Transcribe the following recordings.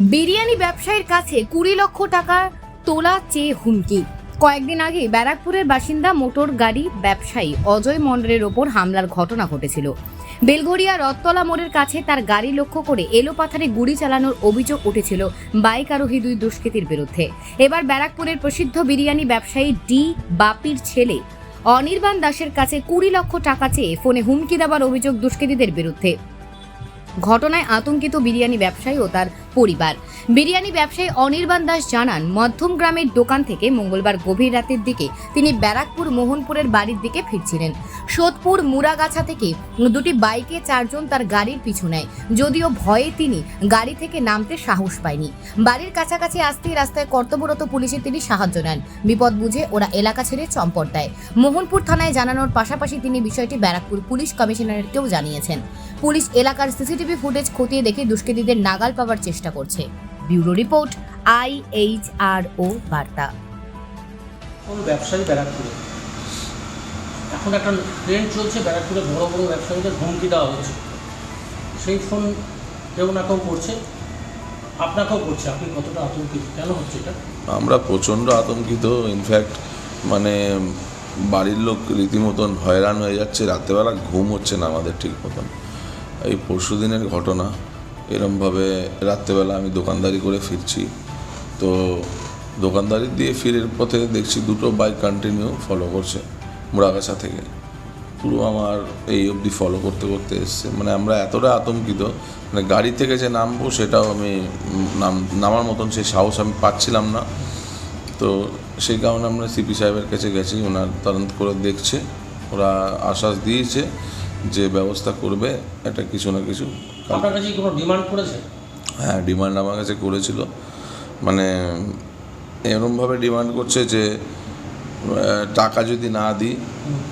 বিরিয়ানি ব্যবসায়ীর কাছে কুড়ি লক্ষ টাকা তোলা চেয়ে হুমকি। কয়েকদিন আগে ব্যারাকপুরের বাসিন্দা মোটর গাড়ি ব্যবসায়ী অজয় মন্ডলের ওপর হামলার ঘটনা ঘটেছিল। বেলঘরিয়া রথতলা মোড়ের কাছে তার গাড়ি লক্ষ্য করে এলোপাথারে গুলি চালানোর অভিযোগ উঠেছিল বাইক আরোহী দুই দুষ্কৃতীর বিরুদ্ধে। এবার ব্যারাকপুরের প্রসিদ্ধ বিরিয়ানি ব্যবসায়ী ডি বাপির ছেলে অনির্বাণ দাসের কাছে কুড়ি লক্ষ টাকা চেয়ে ফোনে হুমকি দেওয়ার অভিযোগ দুষ্কৃতীদের বিরুদ্ধে। ঘটনায় আতঙ্কিত বিরিয়ানি ব্যবসায়ী ও তার পরিবার। বিরিয়ানি ব্যবসায়ী অনির্বাণ দাস জানান, মধ্যম গ্রামের দোকান থেকে মঙ্গলবার গভীর রাতের দিকে তিনি ব্যারাকপুর মোহনপুরের বাড়ির দিকে ফিরছিলেন। সোদপুর মুরাগাছা থেকে দুটি বাইকে চারজন তার গাড়ির পিছু নেয়। যদিও ভয়ে তিনি গাড়ি থেকে নামতে সাহস পায়নি। বাড়ির কাছাকাছি আসতেই রাস্তায় কর্তব্যরত পুলিশে তিনি সাহায্য নেন। বিপদ বুঝে ওরা এলাকা ছেড়ে চম্পট দেয়। মোহনপুর থানায় জানানোর পাশাপাশি তিনি বিষয়টি ব্যারাকপুর পুলিশ কমিশনারকেও জানিয়েছেন। পুলিশ এলাকার সিসিটিভি ফুটেজ খতিয়ে দেখে দুষ্কৃতীদের নাগাল পাওয়ার চেষ্টা করছে। Bureau report I H R O বার্তা। কোন ব্যবসায়ী ব্যারাকপুরে? এখন একটা ট্রেন্ড চলছে ব্যারাকপুরে বড় বড় ব্যবসায়ীদের হুমকি দেওয়া হচ্ছে। সেই ফোন কেউ না কেউ করছে আপনাকেও করছে। আপনি কতটা আতঙ্কিত? কেন হচ্ছে এটা? আমরা প্রচণ্ড আতঙ্কিত। ইনফ্যাক্ট মানে বাড়ির লোক রীতিমতন হয়রান হয়ে যাচ্ছে। রাত্রেবেলা ঘুম হচ্ছে না আমাদের ঠিক মতন। এই পরশু দিনের ঘটনা এরমভাবে রাত্রেবেলা আমি দোকানদারি করে ফিরছি। তো দোকানদারি দিয়ে ফিরের পথে দেখছি দুটো বাইক কন্টিনিউ ফলো করছে মুড়াগাছা থেকে। পুরো আমার এই অবধি ফলো করতে করতে এসছে। মানে আমরা এতটা আতঙ্কিত মানে গাড়ি থেকে যে নামবো সেটাও আমি নাম, নামার মতন সেই সাহস আমি পাচ্ছিলাম না। তো সেই কারণে আমরা সিপি সাহেবের কাছে গেছি, ওনার তদন্ত করে দেখছে। ওরা আশ্বাস দিয়েছে যে ব্যবস্থা করবে একটা কিছু না কিছু আপনার কাছে কোনো ডিমান্ড করেছে? হ্যাঁ ডিমান্ড আমার কাছে করেছিল। মানে এরমভাবে ডিমান্ড করছে যে টাকা যদি না দিই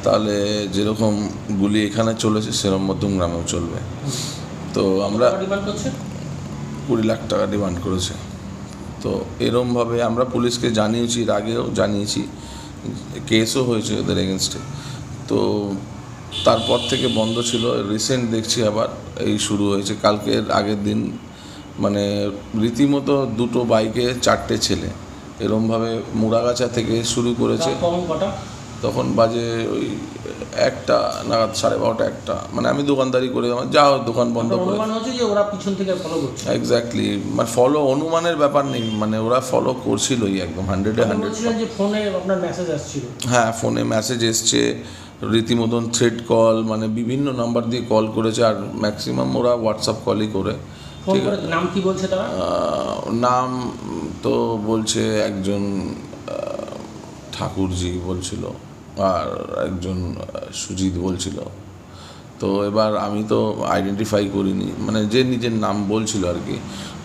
তাহলে যেরকম গুলি এখানে চলেছে সেরকম মধ্যম গ্রামেও চলবে। তো আমরা কুড়ি লাখ টাকা ডিমান্ড করেছে। তো এরমভাবে আমরা পুলিশকে জানিয়েছি এর আগেও জানিয়েছি কেসও হয়েছে ওদের এগেনস্টে তো তারপর থেকে বন্ধ ছিল। রিসেন্ট দেখছি আবার এই শুরু হয়েছে। কালকের আগের দিন মানে রীতিমতো দুটো বাইকে চারটে ছেলে। এরমভাবে মুড়াগাছা থেকে শুরু করেছে। তখন বাজে ওই একটা নাগাদ সাড়ে বারোটা একটা। মানে আমি দোকানদারি করে আমার যা দোকান বন্ধ করে। ওরা পিছন থেকে ফলো করছে? এক্স্যাক্টলি মানে ফলো অনুমানের ব্যাপার নেই। মানে ওরা ফলো করছিলই একদম হান্ড্রেডে হান্ড্রেড ফোনে আপনার মেসেজ আসছিল। হ্যাঁ ফোনে মেসেজ এসছে। রীতিমতন থ্রেড কল মানে বিভিন্ন নাম্বার দিয়ে কল করেছে আর ম্যাক্সিমাম ওরা হোয়াটসঅ্যাপ কলই করে ঠিক করে নাম কি বলছে তারা? নাম তো বলছে একজন ঠাকুরজি বলছিল আর একজন সুজিত বলছিল। তো এবার আমি তো আইডেন্টিফাই করিনি মানে যে নিজের নাম বলছিল আর কি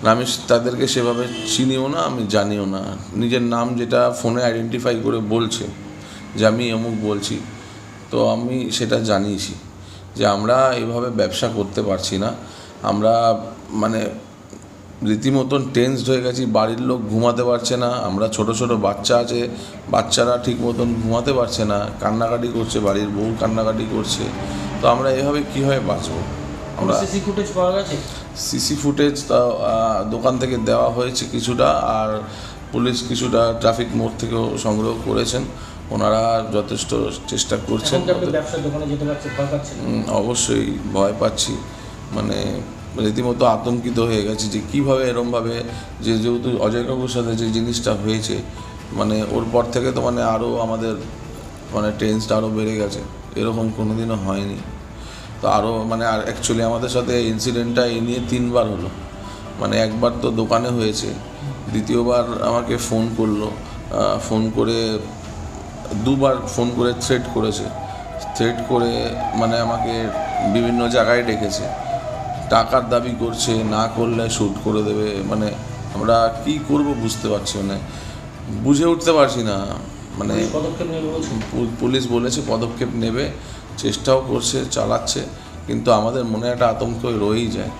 আমি তাদেরকে সেভাবে চিনিও না আমি জানিও না। নিজের নাম যেটা ফোনে আইডেন্টিফাই করে বলছে যে আমি অমুক বলছি তো আমি সেটা জানিয়েছি যে আমরা এভাবে ব্যবসা করতে পারছি না। আমরা মানে রীতিমতন টেন্সড হয়ে গেছি বাড়ির লোক ঘুমাতে পারছে না আমরা ছোট ছোট বাচ্চা আছে বাচ্চারা ঠিক মতন ঘুমাতে পারছে না কান্নাকাটি করছে বাড়ির বউ কান্নাকাটি করছে। তো আমরা এভাবে কীভাবে বাঁচবো? আমরা সিসি ফুটেজ পাওয়া গেছে? সিসি ফুটেজ তা দোকান থেকে দেওয়া হয়েছে কিছুটা আর পুলিশ কিছুটা ট্রাফিক মোড় থেকেও সংগ্রহ করেছেন। ওনারা যথেষ্ট চেষ্টা করছেন। অবশ্যই ভয় পাচ্ছি। মানে রীতিমতো আতঙ্কিত হয়ে গেছে যে কীভাবে এরমভাবে যে যেহেতু অজয় কাকুর সাথে যে জিনিসটা হয়েছে মানে ওর পর থেকে তো মানে আরও আমাদের মানে টেন্সটা আরও বেড়ে গেছে। এরকম কোনো দিনও হয়নি। তো আরও মানে আর অ্যাকচুয়ালি আমাদের সাথে ইনসিডেন্টটা এই নিয়ে তিনবার হলো। মানে একবার তো দোকানে হয়েছে দ্বিতীয়বার আমাকে ফোন করল। ফোন করে দুবার ফোন করে থ্রেট করেছে। থ্রেট করে মানে আমাকে বিভিন্ন জায়গায় ডেকেছে। টাকার দাবি করছে না করলে শ্যুট করে দেবে। মানে আমরা কি করব বুঝতে পারছি মানে বুঝে উঠতে পারছি না। মানে পুলিশ বলেছে পদক্ষেপ নেবে চেষ্টাও করছে চালাচ্ছে কিন্তু আমাদের মনে একটা আতঙ্ক রয়েই যায়।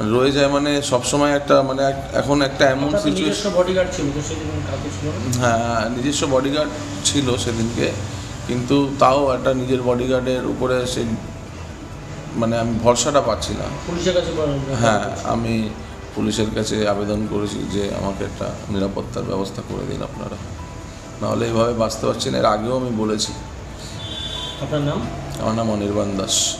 রয়ে যায় মানে সবসময় একটা মানে এখন একটা এমন সিচুয়েশন বডিগার্ড ছিল তো সেদিন ছিল হ্যাঁ নিজস্ব বডিগার্ড ছিল সেদিনকে কিন্তু তাও একটা নিজের বডিগার্ডের উপরে সে মানে আমি ভরসাটা পাচ্ছি না পুলিশের কাছে হ্যাঁ আমি পুলিশের কাছে আবেদন করেছি যে আমাকে একটা নিরাপত্তার ব্যবস্থা করে দিন আপনারা। নাহলে এইভাবে বাঁচতে পারছি না এর আগেও আমি বলেছি। আপনার নাম? আমার নাম অনির্বাণ দাস।